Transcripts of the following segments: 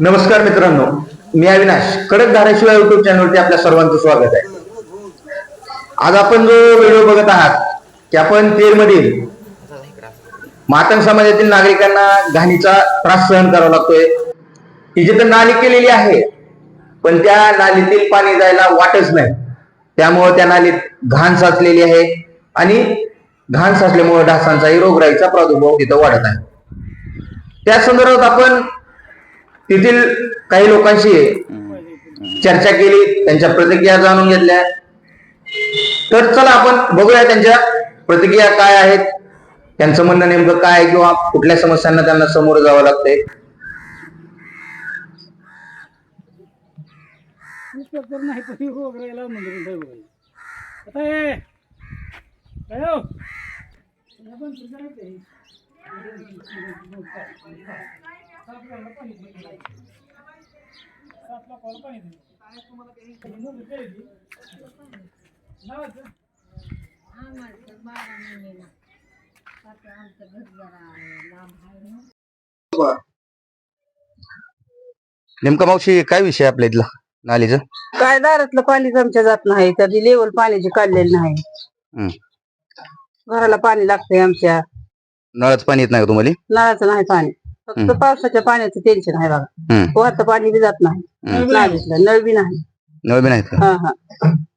नमस्कार मित्रांनो मी अविनाश कडक धाराशिवाय युट्यूब चॅनलवरती आपल्या सर्वांचं स्वागत आहे. आज आपण जो व्हिडिओ बघत आहात की आपण तेरमधील मातंग समाजातील नागरिकांना घाणीचा त्रास सहन करावा लागतोय. ही जिथं नाली केलेली आहे पण त्या नालीतील पाणी जायला वाटच नाही. त्यामुळे त्या नालीत घाण साचलेली आहे आणि घाण साचल्यामुळे डासांचाही रोगराईचा प्रादुर्भाव तिथं वाढत आहे. त्या संदर्भात आपण तेथील काही लोकांशी चर्चा केली त्यांच्या प्रतिक्रिया जाणून घेतल्या. तर चला आपण बघूया त्यांच्या प्रतिक्रिया काय आहेत त्यांचं म्हणणं नेमकं काय आहे किंवा कुठल्या समस्यांना त्यांना समोर जावं लागतंय. आता नेमका मावशी काय विषय आपल्या इथला? नालीचा? काय दारातलं पाणीच आमच्या जात नाही कधी लेवल पाण्याची काढलेलं नाही. घराला पाणी लागतंय आमच्या. नळाचं पाणी येत नाही का तुम्हाला नळाचं नाही पाणी फक्त. पावसाच्या पाण्याचं टेन्शन आहे बघा हम्म. पोहाचं पाणी बी जात नाही. नालीतलं नळ बी नाही नळ बी नाहीत का हा हा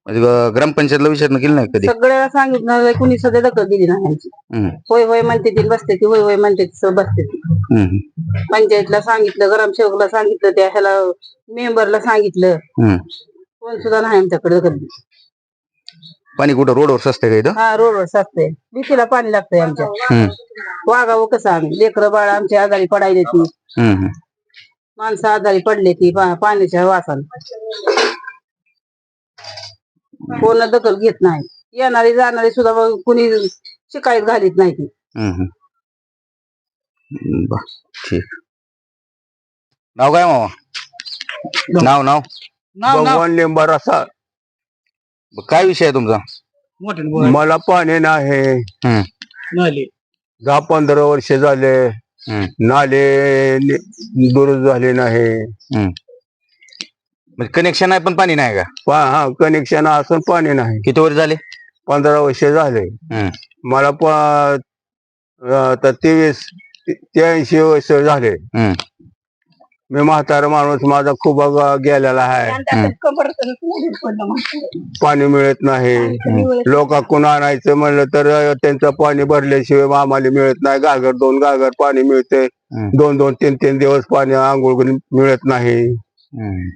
म्हणजे ग- ग्रामपंचायतला विचारणं केलं नाही कधी सगळ्याला सांगितलं कुणी सध्या दखल दिली नाही हम्म. होय होय म्हणते ती बसते ती होय होय म्हणते ती सगळं बसते ती हम्म. पंचायतला सांगितलं ग्रामसेवकला सांगितलं त्या ह्याला मेंबरला सांगितलं हम्म. कोण सुद्धा नाही आमच्याकडे दखल दिली. पाणी कुठं रोडवर सस्ते का इथं? हा रोडवर साचतंय भीतीला पाणी लागतंय आमच्या. हम्म. वागावं कसं आम्ही? लेकरं बाळ आमची आजारी पडायला ती. हम्म. हम्म. माणसं आजारी पडले ती पा- पाण्याच्या वासानं. कोण दखल घेत नाही. येणारी जाणारी सुद्धा मग कुणी शिकायत घालीत नाही ती. हम्म. ठीक. नाव काय मामा? नाव. नाव नाव? नाव भगवान लिंबा रसा ब- काय विषय आहे तुमचा? बोल मला पाणी नाही. नाली. दहा पंधरा वर्ष झाले. हम्म. नाले नि- दुरुस्त झाले नाही. म्हणजे कनेक्शन आहे पण पाणी नाही का? पा- हा कनेक्शन असून पाणी नाही. किती वर झाले? पंधरा वर्ष झाले. हम्म. मला प आता तेवीस त्र्याऐंशी वर्ष झाले. हम्म. मी म्हातारा माणूस माझा खूप गेलेला आहे. पाणी मिळत नाही. लोकांकडून आणायचं म्हणलं तर त्यांचं पाणी भरल्याशिवाय आम्हाला मिळत नाही. गागर दोन गागर पाणी मिळते. हम्म. दोन दोन तीन तीन दिवस पाणी आंघोळ करून मिळत नाही. हम्म.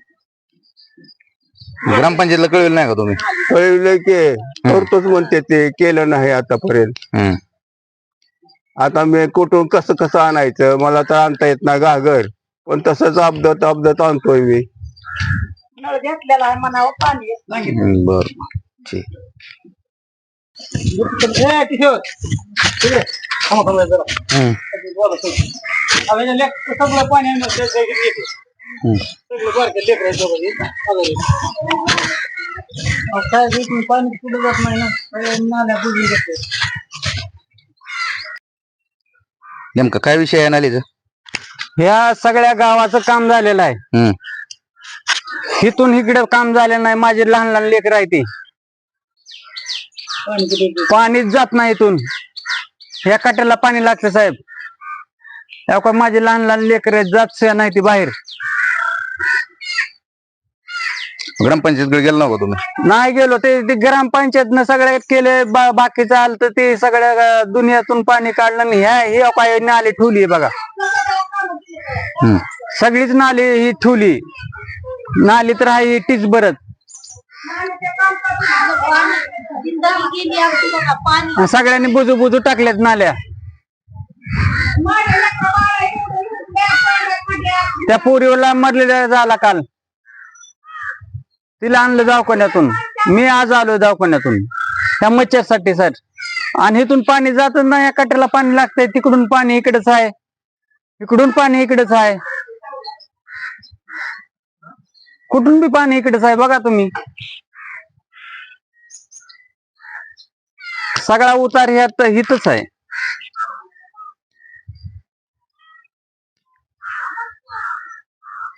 ग्रामपंचायतला कळलं नाही का तुम्ही? कळलं की. करतोच म्हणते ते. केलं नाही आतापर्यंत. हम्म. आता मी कुठून कसं कसं आणायचं? मला तर आणता येत नाही गागर पण तसंच अपदत अपदत आणतोय मी नळ घेतलेला आहे म्हणावं पाणी येत नाही. बर ठीक ए, किशोर इकडे. थांबा, थांबा जरा. हम्म. बोला तुम्ही. आता या लेक- सगळं पाणी आहे ना, ते- ते इकडे येते. हम्म. सगळं बारक्या लेकरं आहेत दोघं. आजारी. अहो, काय तुम्ही पाणी कुठं जात नाही ना सगळं नाल्या बुजून. नेमकं काय विषय आहे नालीचा ह्या सगळ्या गावाचं काम झालेलं आहे. हम्म. इथून इकडे काम झालेलं नाही. माझे लहान लहान लेकर आहे ते? पाणीच जात नाही इथून. ह्या काट्याला पाणी लागतं साहेब. या का माझे लहान लहान लेकर जात नाही ती बाहेर. ग्रामपंचायतकडे गेलो नका तुम्ही? नाही गेलो. ते ते ग्रामपंचायतनं सगळ्या केले. बा- बाकीचं आलं तर ते सगळ्या अं, दुनियातून पाणी काढलं आणि ह्या हे काय नाली ठेवली बघा. हम्म. सगळीच नाली ही ठेवली नाली तर आहे ही बरत पाणी सगळ्यांनी बुजू बुजू टाकल्यात नाल्या. त्या पोरीला मरलेल्या झाला काल. तिला आणलं दवाखान्यातून. मी आज आलो दवाखान्यातून. त्या मच्छरसाठी सर. आणि इथून पाणी जातच नाही या कट्याला पाणी लागतंय. तिकडून पाणी इकडेच आहे. इकडून पाणी इकडेच आहे. कुठून बी पाणी इकडेच आहे बघा तुम्ही. सगळा उतार ह्यात हितच आहे.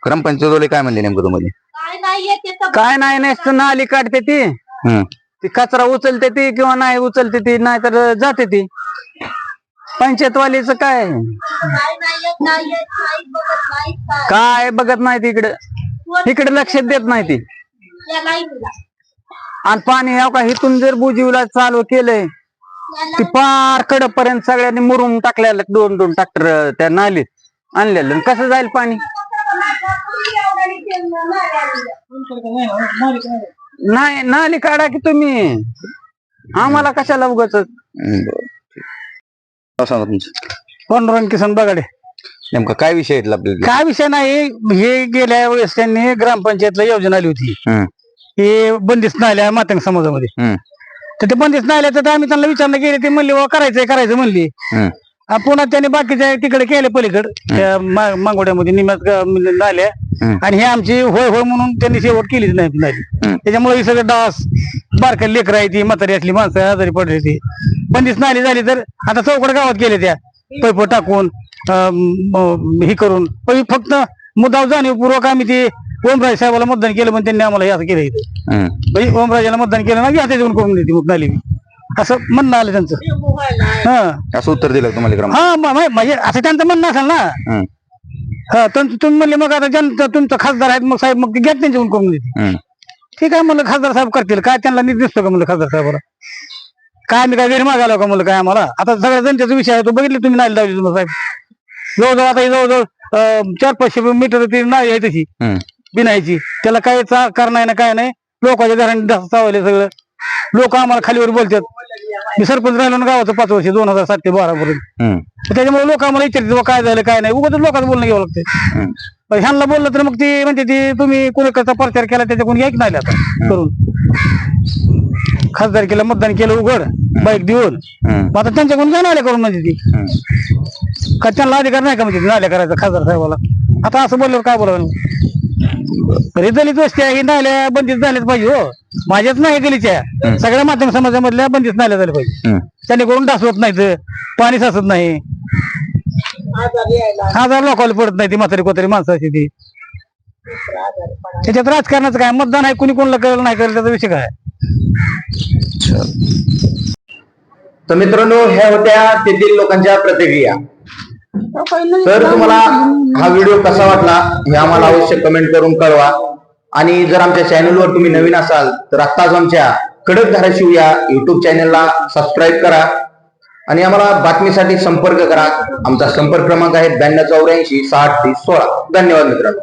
ग्रामपंचायतवाले काय म्हणले नेमकं तुम्हाला? काय नाही येत येतं काय नाही नुसतं नाली काढते ती. हम्म. ती कचरा उचलते ती किंवा नाही उचलते ती नाही तर जाते ती. पंचायतवालीच काय? काय बघत नाही काय तिकडे? इकडे लक्ष देत नाही ती. आणि पाणी ह्या का इथून जर बुजीवला चालू केलंय ती पार कड पर्यंत सगळ्यांनी मुरून टाकलेलं दोन दोन ट्रॅक्टर त्या नालीत आणलेलं. कसं जाईल पाणी? नाही नाली काढा की तुम्ही. आम्हाला कशाला उगाच हम्म, बरं, ठीक. नाव सांगा तुमचं. पांडुरंग किसन बगाडे. नेमकं काय विषय आहे आपल्याला काय विषय नाही हे गेल्या वेळेस त्यांनी ग्रामपंचायतला योजना आली होती. हम्म. हे बंदिस्त नाल्या मातंग समाजामध्ये. तर ते बंदिस्त नाल्याचं तर आम्ही त्यांना विचारणं केले ते म्हणले "वा, करायचंय करायचं म्हणली. पुन्हा त्यांनी बाकीच्या तिकडे केले पलीकड त्या मा- मांगोड्यामध्ये निम्यात ग- म्हणजे नाल्या. आणि हे आमची होय होय म्हणून त्यांनी शेवट केलीच नाही नाली. त्याच्यामुळे हे सगळं डास बारक्या लेकर आहे ती म्हातारी असली माणसं आजारी पडली ती बंदिस्त नाली झाली तर आता चौकड गावात गेले त्या. पैप टाकून हे करून. पण फक्त मुद्दाव जाणीवपूर्वक आम्ही ते ओमराज साहेबाला मतदान केलं पण त्यांनी आम्हाला असं केलं इथं. म्हणजे ओमराजाला मतदान केलं ना घ्या त्याच्याकडून करून देते नाली असं म्हणणं आलं त्यांचं. हा. असं उत्तर दिलं तुम्हाला हा म्हणजे असं त्यांचं म्हणणं असेल ना. हा. तुम- तुम्ही म्हणले मग आता जनता तुमचा खासदार आहेत मग साहेब मग घ्या त्यांच्याकडून करून देते. ठीक आहे म्हणलं खासदार साहेब करतील. काय त्यांना दिसतो का म्हणलं खासदार साहेबाला? काय मी काय घरी मागायला का म्हणलं काय आम्हाला? आता सगळ्या जनतेचा विषय आहे. तो बघितले तुम्ही नाही लावली तुम्हाला साहेब? जवळजवळ आता हे जवळजवळ अं, चार पाचशे मीटर ती नाही आहे तशी. हम्म. बिनायची त्याला काय चा कारण नाही ना काय नाही लोकांच्या घराने डास चावले सगळं. लोक आम्हाला खालीवर बोलतात. मी सरपंच राहिलो ना गावाचं पाच वर्ष दोन हजार सात ते बारा पर्यंत. हम्म. त्याच्यामुळे लोक आम्हाला विचारतात "बुवा काय झालं काय नाही? उगाच लोकांचं बोलणं घ्यावं लागते हम्म. ह्यांना बोललं तर मग ते म्हणते ते तुम्ही कोणी प्रचार केला त्याच्याकडून घ्या की नाही आता करून. खासदार केलं मतदान केलं उघड बाईक देऊन. मग आता त्यांच्याकडून घ्या नाल्या करून म्हणजे ती. का त्यांना अधिकार नाही का म्हणजे नाल्या करायचा खासदार साहेबाला? आता असं बोलल्यावर काय बोलावं? तरी दलित वस्ती आहे नाल्या बंदित झाल्याच पाहिजे हो. माझ्याच नाही गलीच्या सगळ्या माध्यम समाजामधल्या बंदित नाल्या झाल्या पाहिजे. त्यांनी करून डासवत नाहीत पाणी साचत नाही. आजार लोकांना पडत नाही ती म्हातारी कोतारी माणसं अशी ती. त्याच्यात राजकारणाचं काय? मतदान आहे कुणी कोणाला कळलं नाही कळलं त्याचा विषय काय? तर मित्रांनो ह्या होत्या तेथील लोकांच्या प्रतिक्रिया. तर तुम्हाला हा व्हिडिओ कसा वाटला हे आम्हाला अवश्य कमेंट करून कळवा. आणि जर आमच्या चॅनलवर तुम्ही नवीन असाल तर आत्ताच आमच्या कडक धाराशिव या युट्यूब चॅनलला सबस्क्राईब करा. आणि आम्हाला बातमीसाठी संपर्क करा. आमचा संपर्क क्रमांक आहे ब्याण्णव चौऱ्याऐंशी साठ तीस सोळा. धन्यवाद मित्रांनो.